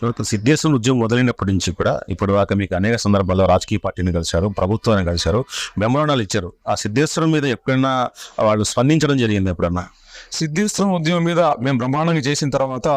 తర్వాత సిద్ధేశ్వరం ఉద్యమం మొదలైనప్పటి నుంచి కూడా ఇప్పటి దాకా మీకు అనేక సందర్భాల్లో రాజకీయ పార్టీని కలిశారు ప్రభుత్వాన్ని కలిశారు మెమోరాండాలు ఇచ్చారు. ఆ సిద్ధేశ్వరం మీద ఎప్పుడైనా వాళ్ళు స్పందించడం జరిగింది ఎప్పుడన్నా? సిద్ధేశ్వరం ఉద్యమం మీద మేము బ్రహ్మాండంగా చేసిన తర్వాత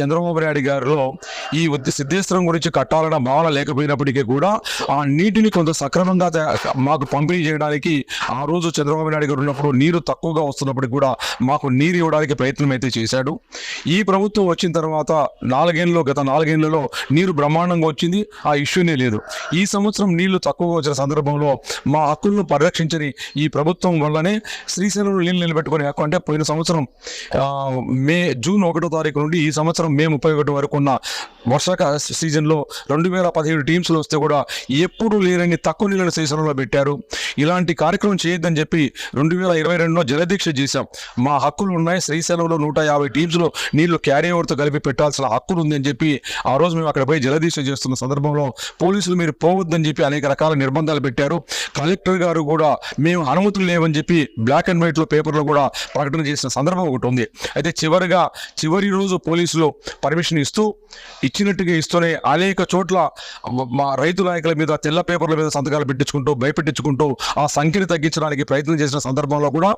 చంద్రబాబు నాయుడు గారిలో ఈ సిద్ధేశ్వరం గురించి కట్టాలన్న భావన లేకపోయినప్పటికీ కూడా ఆ నీటిని కొంత సక్రమంగా మాకు పంపిణీ చేయడానికి ఆ రోజు చంద్రబాబు నాయుడు గారు ఉన్నప్పుడు నీరు తక్కువగా వస్తున్నప్పటికీ కూడా మాకు నీరు ఇవ్వడానికి ప్రయత్నం అయితే చేశాడు. ఈ ప్రభుత్వం వచ్చిన తర్వాత నాలుగేళ్ళలో గత నాలుగేళ్ళలో నీరు బ్రహ్మాండంగా వచ్చింది. ఆ ఇష్యూనే లేదు. ఈ సంవత్సరం నీళ్ళు తక్కువగా వచ్చిన సందర్భంలో మా హక్కులను పరిరక్షించని ఈ ప్రభుత్వం వల్లనే శ్రీశైలంలో నీళ్ళు నిలబెట్టుకునే హక్కు అంటే పోయిన సంవత్సరం సంవత్సరం. మే జూన్ ఒకటో తారీఖు నుండి ఈ సంవత్సరం మే ముప్పై ఒకటి వరకు ఉన్న వర్షాకాల సీజన్లో రెండు వేల పదిహేడు టీమ్స్లో వస్తే కూడా ఎప్పుడు లేరని తక్కువ నీళ్ళని సీజన్లో పెట్టారు. ఇలాంటి కార్యక్రమం చేయొద్దని చెప్పి రెండు వేల ఇరవై రెండులో జలదీక్ష చేశాం. మా హక్కులు ఉన్నాయి. శ్రీశైలంలో నూట యాభై టీమ్స్లో నీళ్ళు క్యారీ ఓవర్తో కలిపి పెట్టాల్సిన హక్కులు ఉందని చెప్పి ఆ రోజు మేము అక్కడ పోయి జలదీక్ష చేస్తున్న సందర్భంలో పోలీసులు మీరు పోవద్దని చెప్పి అనేక రకాల నిర్బంధాలు పెట్టారు. కలెక్టర్ గారు కూడా మేము అనుమతులు లేవని చెప్పి బ్లాక్ అండ్ వైట్లో పేపర్లో కూడా ప్రకటన చేసిన సందర్భం ఒకటి ఉంది. అయితే చివరిగా చివరి రోజు పోలీసులు పర్మిషన్ ఇస్తూ ఇచ్చినట్టుగా ఇస్తూనే అనేక చోట్ల మా రైతు నాయకుల మీద తెల్ల పేపర్ల మీద సంతకాలు పెట్టించుకుంటూ భయపెట్టించుకుంటూ ఆ సంఖ్యని తగ్గించడానికి ప్రయత్నం చేసిన సందర్భంలో కూడా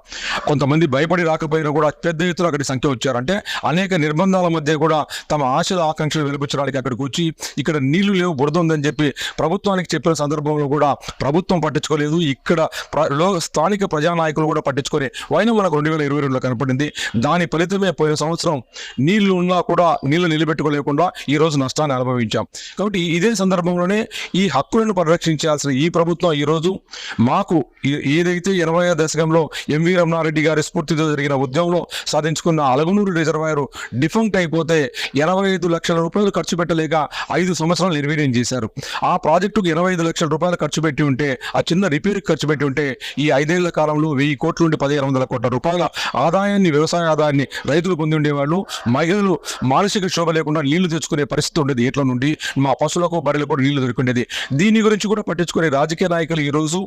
కొంతమంది భయపడి రాకపోయినా కూడా పెద్ద ఎత్తున అక్కడి సంఖ్య వచ్చారంటే అనేక నిర్బంధాల మధ్య కూడా తమ ఆశల ఆకాంక్షలు వెలిపించడానికి అక్కడికి వచ్చి ఇక్కడ నీళ్ళు లేవు బురద ఉందని చెప్పి ప్రభుత్వానికి చెప్పిన సందర్భంలో కూడా ప్రభుత్వం పట్టించుకోలేదు. ఇక్కడ ప్ర- స్థానిక ప్రజానాయకులు కూడా పట్టించుకొని వైన మనకు రెండు వేల ఇరవై రెండులో కనపడింది. దాని ఫలితమే పోయిన సంవత్సరం నీళ్ళు ఉన్నా కూడా నీళ్ళు నిలబెట్టుకోలేకుండా ఈ రోజు నష్టాన్ని అనుభవించాం. కాబట్టి ఇదే సందర్భంలోనే ఈ హక్కులను పరిరక్షించాల్సిన ఈ ప్రభుత్వం ఈరోజు మాకు ఏదైతే ఇరవై దశకంలో ఎంవి రమణారెడ్డి గారి స్ఫూర్తితో జరిగిన ఉద్యమంలో సాధించుకున్న అలగనూరు రిజర్వాయర్ డిఫంక్ట్ అయిపోతే ఎనభై ఐదు లక్షల రూపాయలు ఖర్చు పెట్టలేక ఐదు సంవత్సరాలు నిర్వీర్యం చేశారు. ఆ ప్రాజెక్టుకు ఇరవై ఐదు లక్షల రూపాయలు ఖర్చు పెట్టి ఉంటే ఆ చిన్న రిపేర్కి ఖర్చు పెట్టి ఉంటే ఈ ఐదేళ్ళ కాలంలో వెయ్యి కోట్ల నుండి పదిహేను వందల కోట్ల రూపాయల ఆదాయం ఆదాయాన్ని వ్యవసాయ ఆదాయాన్ని రైతులు పొంది ఉండేవాళ్ళు. మహిళలు మానసిక శోభ లేకుండా నీళ్ళు తెచ్చుకునే పరిస్థితి ఉండేది ఏట్ల నుండి? మా పశువులకు బర్రెలకు కూడా నీళ్ళు దొరికిండేది. దీని గురించి కూడా పట్టించుకునే రాజకీయ నాయకులు ఈ రోజు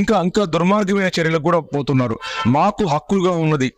ఇంకా ఇంకా దుర్మార్గమైన చర్యలకు కూడా పోతున్నారు. మాకు హక్కులుగా ఉన్నది.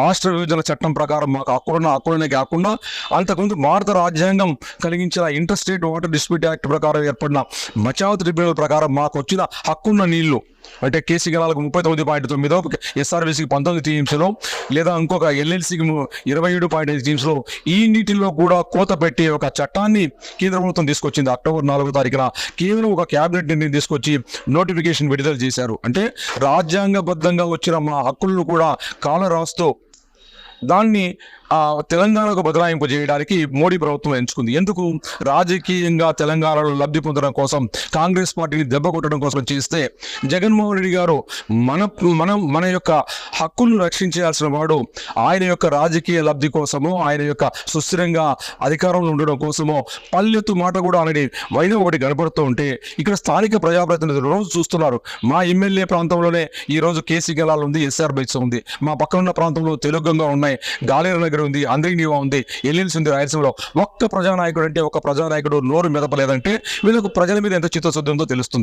రాష్ట్ర విభజన చట్టం ప్రకారం మాకు హక్కులున్న హక్కులనే కాకుండా అంతకుముందు భారత రాజ్యాంగం కలిగించిన inter state water dispute act ప్రకారం ఏర్పడిన మచావత్ ట్రిబ్యునల్ ప్రకారం మాకు వచ్చిన హక్కున్న నీళ్ళు అంటే కేసీ గణాలకు ముప్పై తొమ్మిది పాయింట్ తొమ్మిదో ఎస్ఆర్బీసీకి పంతొమ్మిది టీమ్స్లో లేదా ఇంకొక ఎల్ఎల్సీకి ఇరవై ఏడు పాయింట్ ఐదు టీమ్స్లో ఈ నీటిలో కూడా కోత పెట్టే ఒక చట్టాన్ని కేంద్ర ప్రభుత్వం తీసుకొచ్చింది అక్టోబర్ నాలుగో తారీఖున. కేవలం ఒక క్యాబినెట్ నిర్ణయం తీసుకొచ్చి నోటిఫికేషన్ విడుదల చేశారు. అంటే రాజ్యాంగబద్ధంగా వచ్చిన మా హక్కులను కూడా కాల రాస్తూ దాన్ని తెలంగాణకు బదలాయింపు చేయడానికి మోడీ ప్రభుత్వం ఎంచుకుంది. ఎందుకు? రాజకీయంగా తెలంగాణలో లబ్ధి పొందడం కోసం కాంగ్రెస్ పార్టీని దెబ్బ కొట్టడం కోసం చేస్తే జగన్మోహన్ రెడ్డి గారు మన మనం మన యొక్క హక్కులను రక్షించాల్సిన వాడు ఆయన యొక్క రాజకీయ లబ్ధి కోసమో ఆయన యొక్క సుస్థిరంగా అధికారంలో ఉండడం కోసమో పల్లెత్తు మాట కూడా అనేది వైన ఒకటి కనపడుతూ ఉంటే ఇక్కడ స్థానిక ప్రజాప్రతినిధులు రోజు చూస్తున్నారు. మా ఎమ్మెల్యే ప్రాంతంలోనే ఈ రోజు కేసీ గలాలు ఉంది ఎస్ఆర్ బైక్స్ ఉంది. మా పక్కన ఉన్న ప్రాంతంలో తెలుగంగా ఉన్నాయి గాలేరు నగర్ ఉంది అంద్రినీవా ఉంది ఎల్ఎల్సి ఉంది రాయలసీమలో ఒక్క ప్రజానాయకుడు అంటే ఒక ప్రజానాయకుడు నోరు మెదపలేదంటే వీళ్ళకు ప్రజల మీద ఎంత చిత్తశుద్ధి ఉందో తెలుస్తుంది.